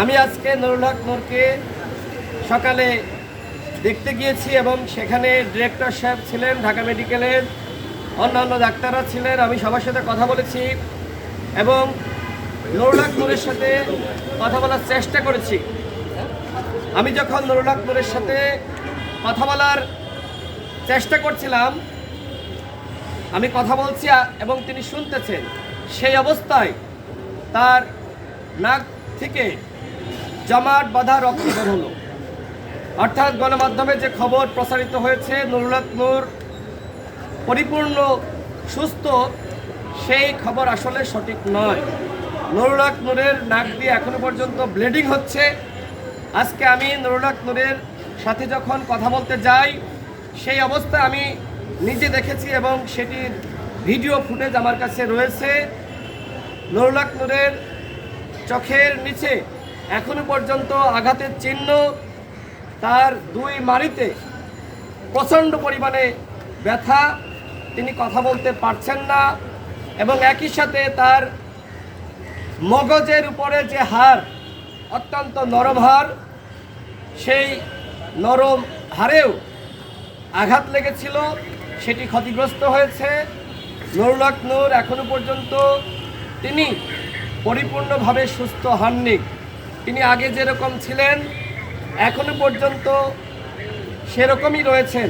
আমি আজকে নুরুল নূরকে সকালে দেখতে গিয়েছি এবং সেখানে ডিরেক্টর সাহেব ছিলেন, ঢাকা মেডিকেলের অন্যান্য ডাক্তাররা ছিলেন, আমি সবার সাথে কথা বলেছি এবং নুরুল হক সাথে কথা বলার চেষ্টা করেছি। আমি যখন নুরুল হক সাথে কথা বলার চেষ্টা করছিলাম, আমি কথা বলছি এবং তিনি শুনতেছেন। সেই অবস্থায় তার নাক থেকে জমাট বাঁধা রক্ত বের হলো। অর্থাৎ গণমাধ্যমে যে খবর প্রসারিত হয়েছে নুরুলাত নূর পরিপূর্ণ সুস্থ, সেই খবর আসলে সঠিক নয়। নুরুলাক নূরের নাক দিয়ে এখনও পর্যন্ত ব্লিডিং হচ্ছে। আজকে আমি নুরুলাক নূরের সাথে যখন কথা বলতে যাই, সেই অবস্থা আমি নিজে দেখেছি এবং সেটির ভিডিও ফুটেজ আমার কাছে রয়েছে। নুরুলাক নূরের চোখের নিচে এখনও পর্যন্ত আঘাতের চিহ্ন তার দুই মাড়িতে প্রচণ্ড পরিমাণে ব্যথা। তিনি কথা বলতে পারছেন না এবং একই সাথে তার মগজের উপরে যে হার অত্যন্ত নরম হার সেই নরম হারেও আঘাত লেগেছিল, সেটি ক্ষতিগ্রস্ত হয়েছে। নুরুলাক নূর এখনও পর্যন্ত তিনি পরিপূর্ণভাবে সুস্থ হননি। তিনি আগে যেরকম ছিলেন এখনও পর্যন্ত সেরকমই রয়েছেন।